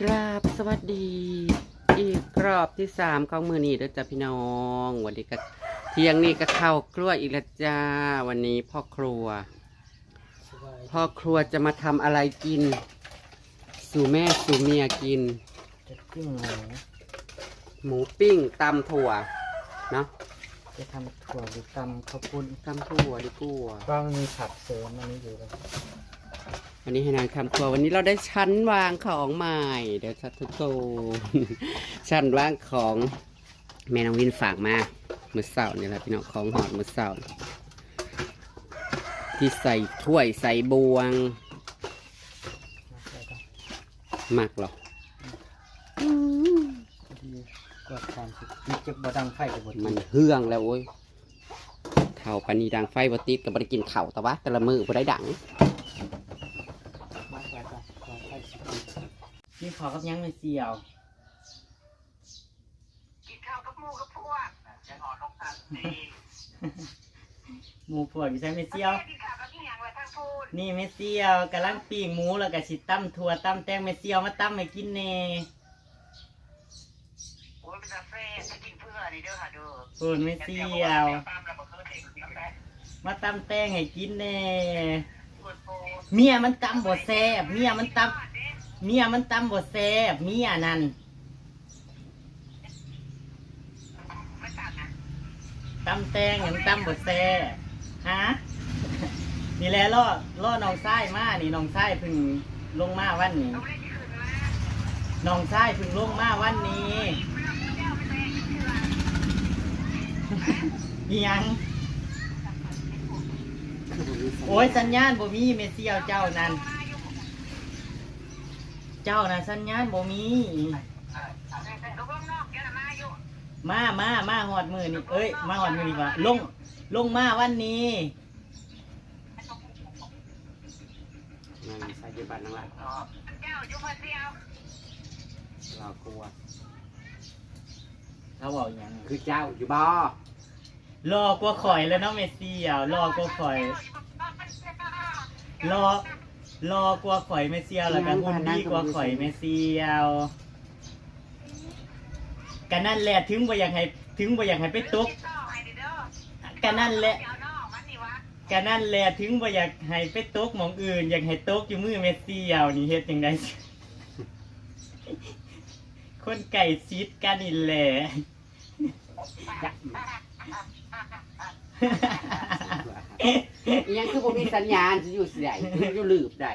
กราบสวัสดี อีกรอบที่สามของมือนี้เด้อจ้าพี่น้อง วันนี้ก็เที่ยงนี้ก็เข้ากล้วยอีกแล้วจ้า วันนี้พ่อครัวสบายพ่อครัวจะมาทำอะไรกิน สู่แม่สู่เมียกิน จะปิ้งหมูหมูปิ้งตำถั่วเนาะจะทำถั่วหรือตำข้าวปุ้นตำถั่วดีกว่าก็มีผักเสริมอันนี้อยู่เลย วันนี้ให้นางทำครัววันนี้เราได้ชั้นวางของใหม่ เดี๋ยวจะทุกคนชั้นวางของแม่น้องวินฝากมามือเสาร์นี่แหละพี่น้องของหอดมือเสาร์ที่ใส่ถ้วยใส่บวงหมักหรอกว่าความสุขมีเจ็บบดังไฟกับบมันเฮืองแล้วโอ้ยเท่าปานีดังไฟบติดกับบริกินเข่าแต่ว่าแต่ละมือบ่ได้ดัง มากกว่าจ้ะก่อนไฟสิบ นี่ขอกับยังไม่เสียวกินข้าวกับหมูกับพวกจะนอนลงทันทีหมูพวกอยู่ใช่ไม่เสียวกินข้าวกับพี่ยังไว้ทั้งพูดนี่ไม่เสียวกำลังปิ้งหมูแล้วก็สิตั้มถั่วตั้มแตงไม่เสียวมาตั้มให้กินแน่โอ้ยเป็นกาแฟจะกินเพื่อนี่เด้อค่ะเด้อพูดไม่เสียว ตามแล้วก็คือเด็กกาแฟมาตั้มแตงให้กินแน่ปวดโพเมียมันตั้มบ่แซ่บเมียมันตั้ม เมียมันตั้มบ่แซ่บเมียนั่นตำแตงอย่างตำบดแซ่ฮะนี่แหละล่อล่อน้องไส้มานี่น้องไส้พึ่งลงมาวันนี้น้องไส้พึ่งลงมาวันนี้ยังโอ้ยสัญญาณบ่มีเมเซียวเจ้านั่น เจ้าน่ะสัญญาณบ่มีลูกนอกแกละมาอยู่มามามาหอดมือนี่เอ้ย มาหอดมือนี่ว่าลง ลงมาวันนี้นั่นใส่ยืบัตรนั่งละเจ้าอยู่คนเดียวเรากลัว เขาบอกอย่างคือเจ้าอยู่บ่รอกว่าข่อยแล้วเนาะเมเซียวรอกว่าข่อย รอ รอกว่าข่อยเมเซียวแล้วก็หุ่นดีกว่าข่อยเมเซียวกันนั่นแหละถึงบ่อยากให้ถึงบ่อยากให้ไปตกต่อให้เด้อกันนั่นแหละเดี๋ยวนอกมันนี่วะกันนั่นแหละถึงบ่อยากให้ไปตกหมองอื่น อยากให้ตกอยู่มือเมเซียวนี่เฮ็ดจังไดคนไก่ซีดกันนี่แหละจัก อิหยังคือผมมีสัญญาณจะอยู่สิใดอยู่ลืบใด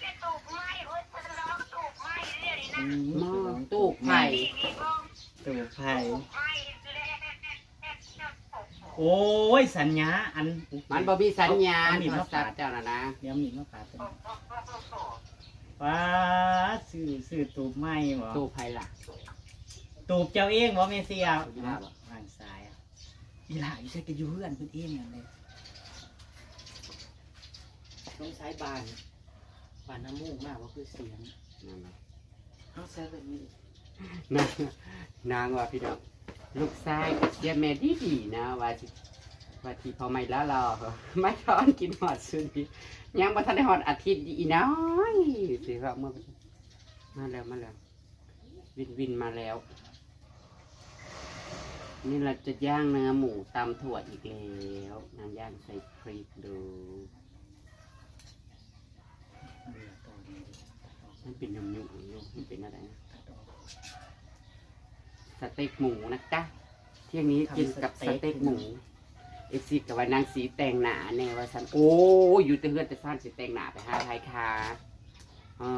เจ็ดตูกไม้เฮ้ยมันร้องตูกไม้เรื่อยๆนะหม้อตู้ไผ่นี่นี่บ้องตู่ไผ่ตูกไม้เรื่อยๆโอ้ยสัญญาอันมันบ่มีสัญญาณเอมีโทดรมาศัปาพดท์เจ้าน่ะนะเดี๋ยวมีดมาปาดตัวว้าสื่อสื่อตูบไหมบ่ตู้ไผ่ล่ะตูบเจ้าเองบ่เมเซียตูบอีหลาบ่อ่านซ้ายอะ อีหลาอยู่ใช่ก็อยู่เพื่อนเพิ่นเองนั่นเลยต้องใช้บานบานน้ำมูกมากว่าคือเสียงนั่นน่ะต้องใช้แบบนี้นางนางว่าพี่น้องลูกชายเสียแม่ดีดีๆนะว่าสิว่าที่พอไม่ละรอไม่ทอนกินหอดซุนียังบ่ทันได้หอดอาทิตย์อีน้อยสิว่าเมื่อมาแล้วมาแล้ว วินวินมาแล้ว นี่เราจะย่างเนื้อหมูตำถั่วอีกแล้วนางย่างใส่พริกดูเบื่อตัวนี้ดิมันเป็นยำยุ่งอยู่มันเป็นอะไรนะตัดออกสเต็กหมูนะจ๊ะเที่ยงนี้กินกับสเต็กหมูเอฟซีกับว่านางสีแต่งหนาแน่ว่าสันโอ้ยอยู่แต่เฮือนแต่ซ่านสีแต่งหนาไปหาไทยค่ะอ๋อ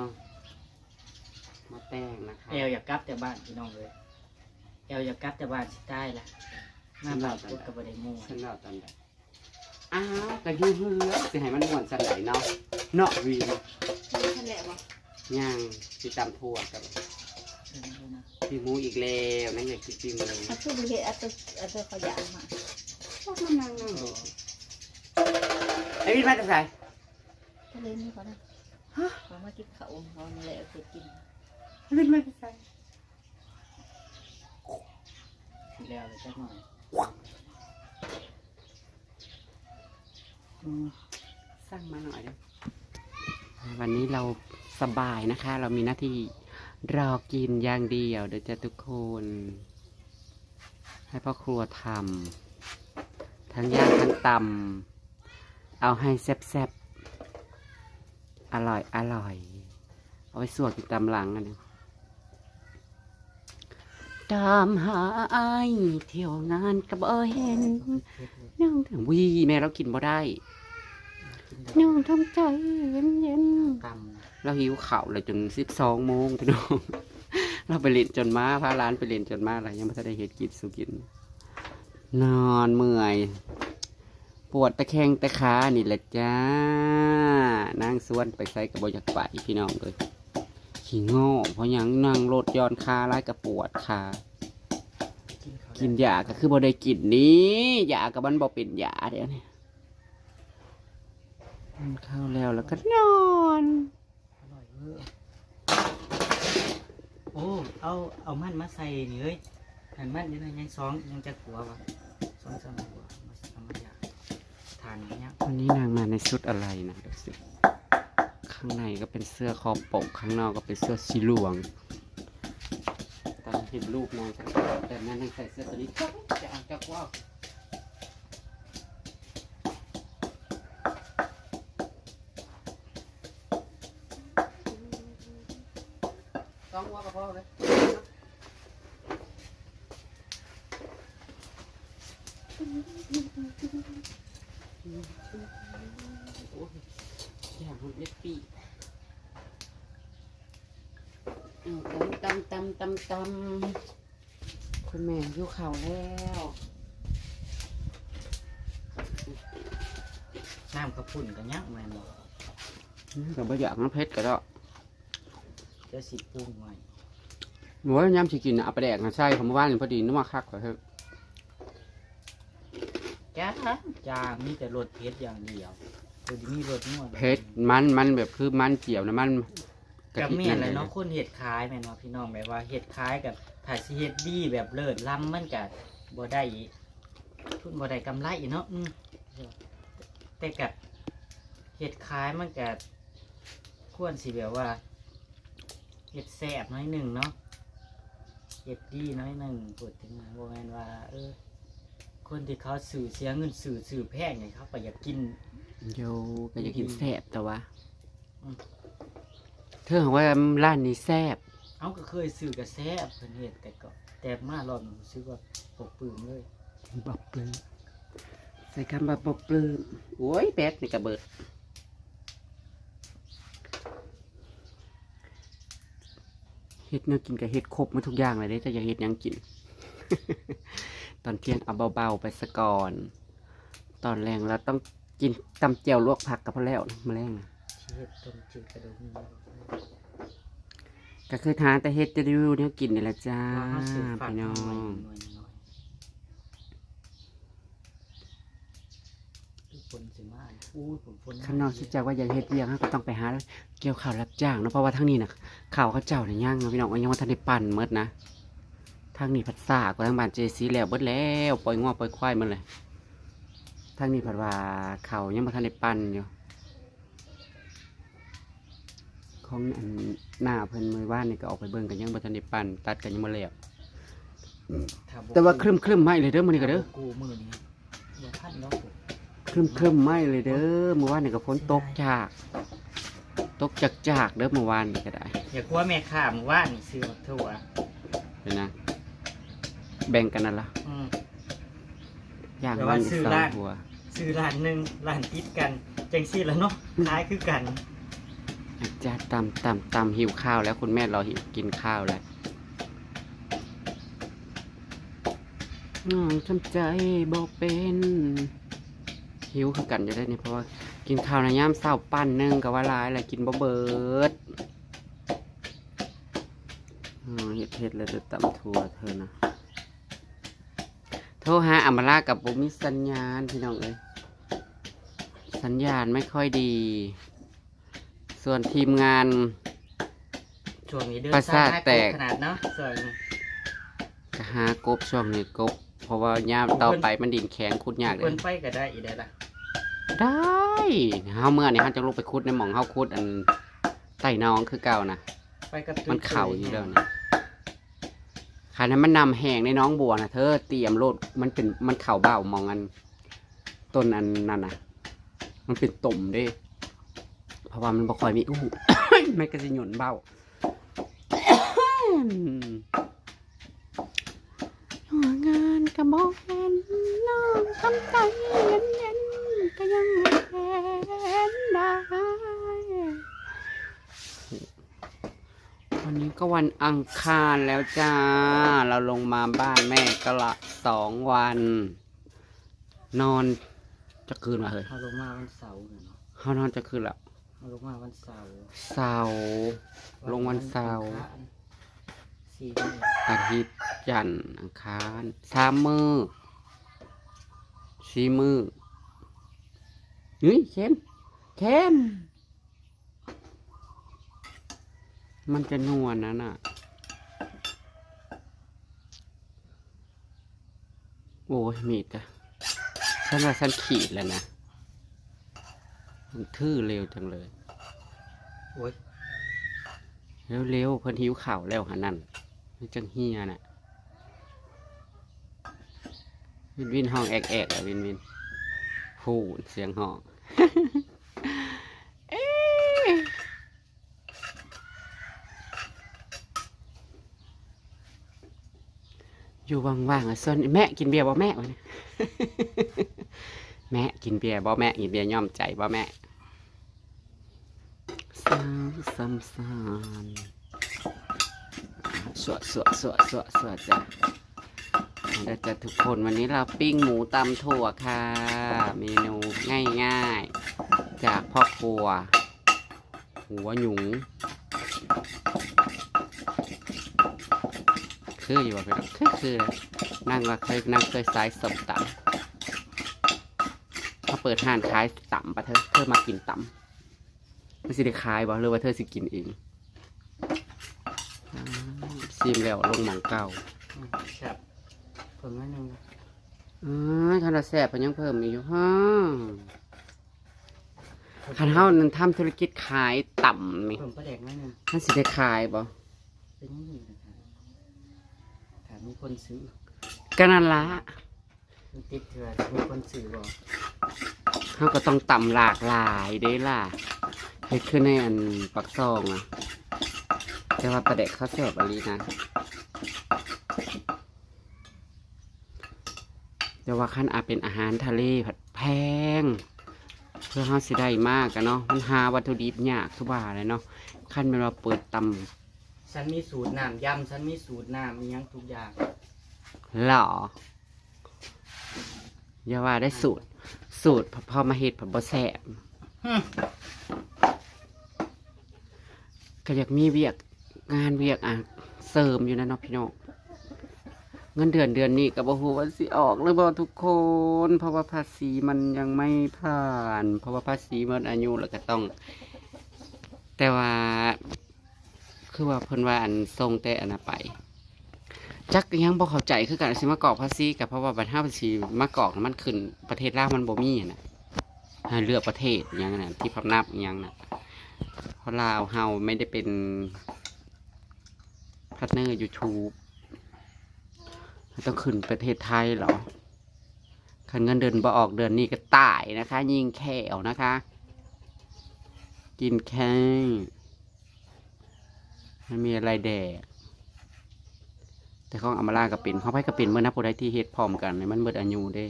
มาแต่งนะคะ แอลอยากกลับแต่บ้านพี่น้องเลย แอลอยากกลับแต่บ้านสิใต้ล่ะมาบ้านพูดกับบ่ได้มู่ฉันเล่าตอนไหนอ้าวแต่อยู่เฮือสิให้มันม่วนสันไหนเนาะเนาะวีนทะเลวะย่างสีตำทั่วกับเชิญดูนะพี่หมูอีกแล้วนั่นอยากกินพี่หมูมันคือบุเรอัตโตอัตโตขยะมาชอบมันนั่งนั่งไอ้วินมาจะใส่ทะเลนี่เขานะเขามากินเขาเขาอะไรเอาไปกินไอ้วินมาจะใส่ ทีแล้วเลยจักหน่อยสร้างมาหน่อย วันนี้เราสบายนะคะ เรามีหน้าที่รอกินอย่างเดียว เดี๋ยวจะทุกคน ให้พ่อครัวทำทั้งย่างทั้งตำเอาให้แซ่บๆ อร่อยอร่อย เอาไว้สวดกินตำหลังอันนี้ ตามหาไอ้ายเที่ยวงานกับเอเห็นนั่งถึงวีแม่เรากินบ่ได้นั่งทำใจเย็นเย็นๆตเราหิวข่าวเลยจนสิบสองโมงพี่น้อง เราไปเล่นจนมาพาร้านไปเล่นจนมาอะไรยังไม่ทันได้เฮ็ดกินสุกิน นอนเมื่อย ปวดตะแคงตะขานี่แหละจ้านั่งสวนไปใส่กระบอกอยากไปพี่น้องเลย ขี้โง่เพราะหยังนั่งรถย้อนคาร้ายกระปวดขาำกินยาก็คือบ่ได้กินนี้ยากับมันบ่เป็นยาเดี๋ยวนี้กินข้าวแล้วแล้วก็นอนอร่อยเวอร์โอ้เอาเอามันมาใส่นี่เอ้ยหันมันยังไงยังสองยังจะกลัววะสองสามกลัวมาทำมาอยากทานอย่างเงี้ยวันนี้นางมาในชุดอะไรนะดูสิ ข้างในก็เป็นเสื้อคอปก ข้างนอกก็เป็นเสื้อสีเหลืองตอนเห็นรูปนางก็แต่แม่นางใส่เสื้อตัวนี้จะจะเอาจะว่าวำตำตำตำคุณแม่อยู่เข่าแล้วน้ำกระพุ่นกันยักแม่นบอกแต่บ่อยากน้ำเพชรก็ได้จะสิปรุงไว้หนูว่ายำสิกินน่ะเอาไปแดกนะใช่ผมว่านี่พอดีนึกว่าคักกว่าเถอะจ้าจางมีแต่รสเผ็ดอย่างเดียวคือมีรสนวดเพชรมันมันแบบคือมันเจียวนะมัน กับเมียนเลยเนาะคนเห็ดคล้ายแม่นเนาะพี่น้องแบบว่าเห็ดคล้ายกับถ้าสิเห็ดดีแบบเลิศล้ำมันก็บ่ได้ทุนบ่ได้กำไรเนาะอืมแต่กับเห็ดคล้ายมันก็ควรสิแบบว่าเห็ดแซ่บน้อยหนึ่งเนาะเห็ดดีน้อยหนึ่งพูดถึงบ่แม่นว่า เออ คนที่เขาสื่อเสียเงินสื่อสื่อแพงไงเขาก็อยากกิน โยก็จะกินแซ่บแต่ว่า อืม เธอบอกว่าร้านนี้แซ่บเอาก็เคยสื่อกระแซบเพิ่นเฮ็ดแต่ก็แต่มารอบนี้รู้สึกว่าปกปื้มเลย บอกปลื้มใส่คำว่าบอกปลื้มโอ้ยแป๊ดนี่กระเบิด เฮ็ดเนื้อกินกับเฮ็ดครบมาทุกอย่างเลยเด้จะอยากเฮ็ดหยังกิน ตอนเที่ยงเอาเบาๆไปสะก่อน ตอนแรงเราต้องกินตำเจียวลวกผักกับพอแล้วนะมาแรงนะที่ เฮ็ดต้มจืดกระดูกหมูก็คือทานแต่เฮ็ดจะได้รู้เนี่ยกินนี่แหละจ้าว่าเขาสื่อฝากพี่หน้น่ออยงหน่อยหน่อยทุกคนสิมาอู้ยผมฝนข้างนอกคิดจากว่าอยากเฮ็ดเวียงเราก็ต้องไปหาเกี่ยวข้าวรับจ้างเนาะเพราะว่าทางนี้น่ะข้าวเขาเจ้าเนี่ยย่างเนาะพี่น้องว่ายังว่าทันได้ปั่นเมดนะทางนี้พัดซ่ากว่าทางบ้านเจซีแล้วเบิดแล้วปล่อยงอปล่อยควายหมันเลยทางนี้ผัดว่าข้าวยังบ่ทันได้ปั่นอยู่ ของอันหน้าเพิ่นมือว่านนี่ก็ออกไปเบิ่งกันยังบ่ทันได้ปั่นตัดกันยังบ่แล้วถ้บ่แต่ว่าครึมครึมๆไหมเลยเด้อมื้อนี้ก็เด้อกูมือนี้บ่ทันเนาะครึมครึมๆไหมเลยเด้อเมื่อวานนี่ก็ฝนตกจาก ตกจากจากๆเด้อเมื่อวานนี่ก็ได้ อย่ากลัวแม่ข้าหมู่ว่านนี่ซื้อมาทั่วเดี๋ยวนะแบ่งกันนั่นละอืมอย่างแต่วัว่านอีกซื้อสองร้านหัวซื้อร้านหนึงร้านติดกันจังซี่แล้วเนาะคล้ายคือกันอา จาตำตำตำหิวข้าวแล้วคุณแม่รอหิวกินข้าวแล้วน้องทำใจบอกเป็น หิวคือกันจะได้เนี่ยเพราะว่ากินข้าวในย่ามเศร้าปั้นนึงกับว่าหลายอะไรกินบ่เบิดเฮ็ดเฮ็ดเลยเดี๋ยวตำทัวเธอนะโทรหาอำมาลากับบุมีสัญญาณพี่น้องเอ้ยสัญญาณไม่ค่อยดี ส่วนทีมงาน ช่วงนี้เดินประสาทสยหแตก ขนาดเนาะส่วนก็หากบช่วงนี้กบ เพราะว่าย่ามต่อไปมันดินแข็งคุดยากเลเพิ่ยนไปก็ได้อีกได้ล่ะได้เฮาเมื่อนี่เฮาจะลงไปคุดในหม่องเฮาคุดอันใต้น้องคือเก่านะไปกระตุ้มันเข่าอยู่แล้วนะคันนั้นมันนำแหงในน้องบัวนะเธอเตรียมโลดมันเป็นมันเข่าเบ้ามองอันต้นอันนั่นนะมันเป็นตุ่มเด้ เพราะว่ามันบ่ค่อยมีอู้มันก็สิหย่นเบ้าหัวงานกระบอกแฟนน้องทำใจเย็นเย็นๆก็ยังแฟนได้วันนี้ก็วันอังคารแล้วจ้า เราลงมาบ้านแม่ก็ละสองวัน นอนจะคืนมาเฮ้ยเขาลงมาวันเสาร์เนี่ยเนาะเขานอนจะคืนแล้ว เขาลงมาวันเสาร์เสาร์ ลงวันเสาร์สี่มื้ออาทิตย์จันทร์อังคารสามมือสี่มือเฮ้ยเข้มเข้มมันจะนวลนะน่ะ โอ้ยมีดอะฉันว่าฉันขีดแล้วนะ มันทื่อเร็วจังเลย โอ้ยเร็วๆเพิ่นหิวข่าวแล้วหานั่นมันจังเฮียน่ะ วินวินห้องแอกแอกอะวินวินพูดเสียงห้องเอ๊ะอยู่ว่างๆอะส่วนแม่กินเบียร์บ่แม่วะเนี่ย แม่กินเบียร์บ่แม่กินเบียร์ย่อมใจบ่แม่สาวซ้ำซานสวดสวดสวดสวดสวดจ้ะเดี๋ยวจะทุกคนวันนี้เราปิ้งหมูตำถั่วค่ะ เมนูง่ายๆ จากพ่อครัว หัวหยุง คืออยู่ว่าเป็นคือคือนั่งว่าเคยนั่งเคยสายสมตำ เขาเปิดห้านขายตำปะเธอเธอมากินตำไม่สิได้ขายบ่หรือว่าเธอสิกินเองอ่าซิมแล้วลงหมังเก่าอืมครับเพิ่มนิดนึงนะอ๋อทานละแสบเพิ่นยังเพิ่มอีกอยู่ฮะคันเฮานั้นทำธุรกิจขายต่ำนี่เพิ่มประเด็กนิดนึงมันสิได้ขายบ่เป็นอยังนี้นะครับถามมีคนซื้อก็นั่นละมันติดเถื่อนมีคนซื้อบ่ เฮาก็ต้องต่ำหลากหลายเด้ล่ะเฮ็ดขึ้นในอันปักซองอะ แต่ว่าประเด็กเขาแสบอลีนะแต่ว่าคันอาจเป็นอาหารทะเลผัดแพง เพื่อเฮาสิได้มากกันเนาะมันหาวัตถุดิบยากทุกว่าเลยเนาะคันเป็นว่าเปิดตำฉันมีสูตรน้ำยำฉันมีสูตรน้ำมีหยังทุกอย่างหรอ อย่าว่าได้สูตร สูตรพอพอมาเฮ็ดผัดบ่แซ่บก็อยากมีเวียกงานเวียกอะเสริมอยู่นะเนาะพี่น้องเงินเดือนเดือนนี้ก็บ่ฮู้ว่าสิออกหรือบ่ทุกคน เพราะว่าภาษีมันยังไม่ผ่าน เพราะว่าภาษีมันอายุแล้วก็ต้อง แต่ว่า คือว่าเพิ่นว่าอันทรงแต่อันไป จักยังบ่เข้าใจคือกันสิมากอกภาษีกับเพราะว่าบัตรห้าภาษีมากอกน่ะมันขึ้นประเทศลาวมันบ่มีนะเลือกประเทศอย่างนั้นที่พำนับอย่างนั้นเพราะลาวเฮาไม่ได้เป็นพาร์ทเนอร์ YouTube ต้องขึ้นประเทศไทยเหรอคันเงินเดือนบ่ออกเดือนนี้ก็ตายนะคะ ยิงแขวนะคะ กินแค่ไม่มีอะไรแดก แต่ของอำมาลากับเป็นเขาไปกับเป็นเมื่อนับผู้ใดที่เฮ็ดพร้อมกันเนี่ยมันเบิดอายุเด้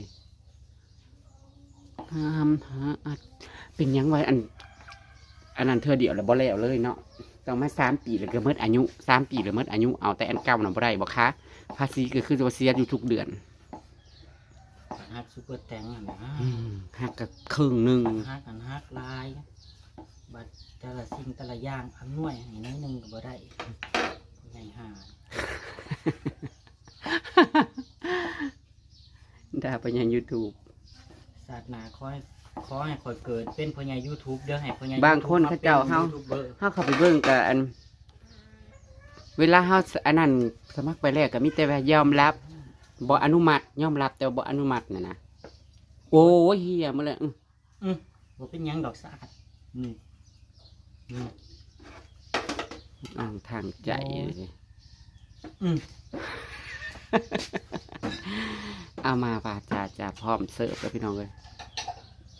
ทำหาอัดเป็นหยังไว้อัน อันนั้นเธอเดียวแล้วบ่แล้วเลยเนาะต้องมาสามปีแล้วก็เมิดอายุสามปีแล้วเมิดอายุเอาแต่อันเก่าน่ะบ่ได้บ่คะภาษีก็คือตัวเสียอยู่ทุกเดือนฮักซูเปอร์แตงอะนะอืมหักกับครึ่งหนึ่งฮักอันฮักลายบัดแต่ละสิ่งแต่ละอย่างอันหน่วยให้น้อยหนึงก็บ่ได้ใหญ่ห่า ด่าไปยังยูทูบศาสนาขอให้ขอให้คอยเกิดเป็นพ่อใหญ่ YouTube เด้อให้พ่อใหญ่ บางคนเขาเจ้าเฮายูทูบเบอร์เฮาเข้าไปเบิ่งกับอัน เวลาเฮาอันนั้นสมัครไปแรกก็มีแต่ว่ายอมรับบ่อนุมัติยอมรับแต่ว่าบ่อนุมัติน่ะนะโอ้ยเฮียมาเลยอื้ออืมบ่เป็นหยังดอกสะอาดนี่นี่อ่างทางใจเลยสิอืม เอามาป่าจ่าจ่าพร้อมเสิร์ฟแล้วพี่น้องเลย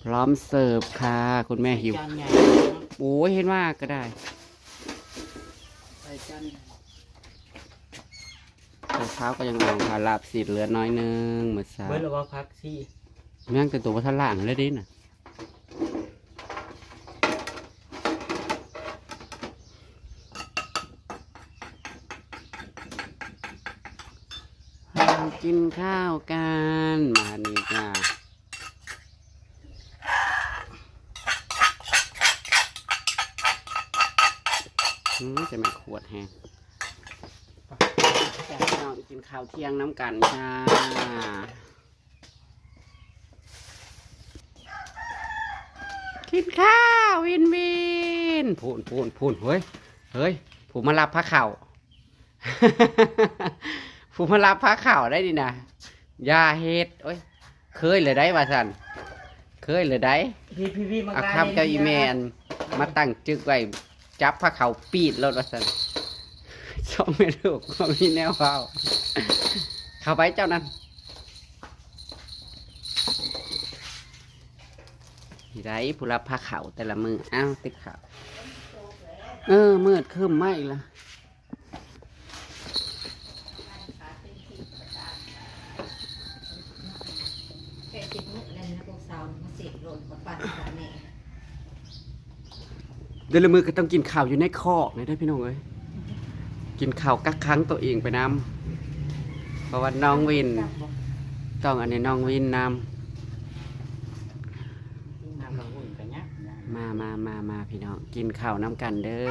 พร้อมเสิร์ฟค่ะ คุณแม่หิว จานใหญ่โอ้ยเห็นว่าก็ได้ใส่จานใหญ่แต่เช้าก็ยังลองค่ะลาบสีเหลือน้อยหนึงเมื่อเช้าเบิร์ดหรือว่าพักซี่แม่งแต่ตัววัฒนล่างเลยดิน่ะ กินข้าวกันมานี่จ้าอืมจะมาขวดแฮงจ้าพี่น้องกินข้าวเที่ยงน้ำกันจ้ากินข้าววินวินพูนพูนพูนเฮ้ยเฮ้ยผู้มารับพระเข่า ผู้มารับพระเข่าได้ดินะอยาเฮ็ดโอ้ย เคยเลยได้ว่าสันเคยเลยได้พี่พี่พี่มาอาการคำเจ้าอีแมนมาตั้งจึกไว้จับพระเข่าปีดรถว่าสันช่องไม่ถูกก็มีแนวเฝ้าเข้าไปเจ้านั้นไรผู้รับผ้าขาวแต่ละมืออ้าวติดขาวเออมืดขึ้นไม่ละ แค่จิตมุกเลยนะพวกสาวมาเสกโหลดกับ ปั่นกับแม่เดือนละมือก็ต้องกินข้าวอยู่ในคอกนะได้อพี่น้องเอ้ยกินข้าวกักครั้งตัวเองไปน้ำเพราะว่าน้องวินต้องอันนี้น้องวินนน้ำละหุ่นกันเนี้ยำมามามามาพี่น้องกินข้าวน้ำกันเด้อ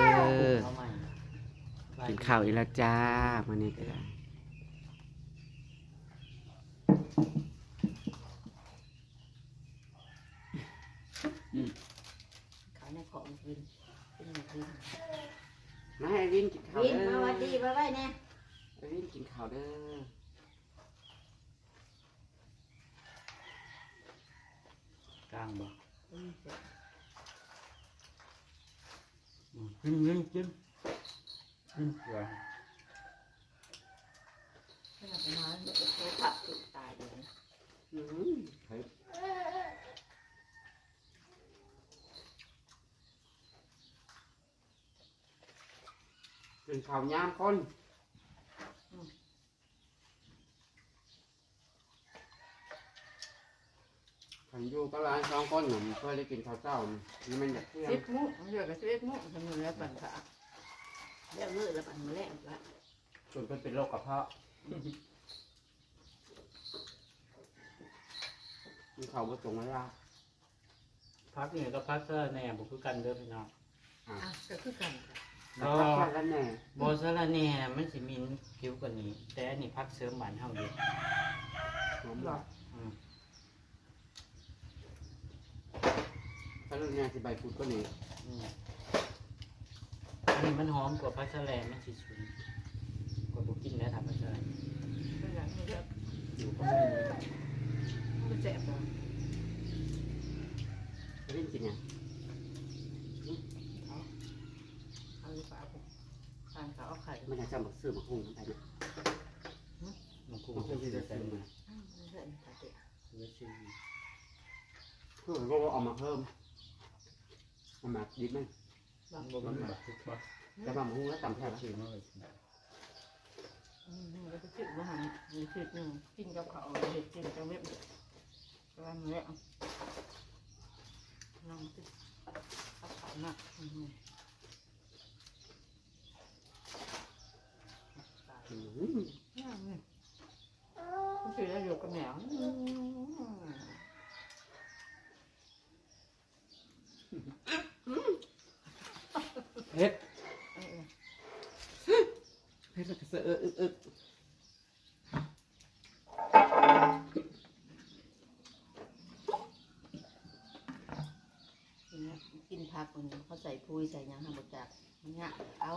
เอาใหม่กินข้าวอีกแล้วจ้ามานี่ก็ได้ เขาในของวินวินวิน มาให้วินกินข้าววินเด้อมาวัดดีมาไว้เนี่ยให้วินกินข้าวเด้อกลางบ่อืมกินกินกินกินเผื่อถ้าเราไปนอนมันจะโคตรตุตายเลยอืมเฮ้ย กินข้าวยามคนขันอยู่ก็ร้านสองคนหนุ่มเพื่อได้กินข้าวเจ้านี่มันอยากเที่ยงสิบมุกเรียกกับสิบมุกทำมือแล้วปั่นขาเรียกมือแล้วปั่นมือแรกละจนเป็นเป็นโรคกระเพาะมีข้าวผสมมาแล้วพักเนี่ยก็พักเสื้อแหน่บุคือกันเด้อพี่น้องอะก็คือกันแล้วบ่ก็แล้วแน่โบสระแหน่มันสิมีผิวกว่านี้ แต่อันนี้พักเสริมหวานเฮาอยู่หอมหรออืมถ้าเรื่องนี้สิใบพุดก็นี่อืมอันนี้มันหอมกว่าพักสะแลมันสิฉุนกว่าบุกินแล้วทำพักสะแลเป็นอย่างนี้ก็อยู่ก็ไม่มีมันเจ็บเลยเล่นกินยัง เอาหรือเปล่าผมทานเขาเอาไข่ มันอากจะมาซื้อมาหุ้งมันไปเนี่ยมันคงจะเพื่อสิที่ได้จะใส่ซื้อมามาอืมมันเห็นตาเดียวเลือดซีเพื่อก็เอามาเพิ่มเอามาดิบไหมมันมันแบบทุกบ่แต่ว่ามาหุ้งแล้วต่ำแค่ละซื้อมาเลยอืมแล้วก็จิบมาหันมีจิบหนึ่งกินกับเขาเห็ดกินกับเว็บกำลังเละลองจิบเอาเขาหนักอืม อืม อืมก็คือได้อยู่กับแมวอืม เฮ็ด เออ เฮ็ดแล้วก็เสือเอออึกอึก คุยใส่หยังทำบดจากเนี่ยเอา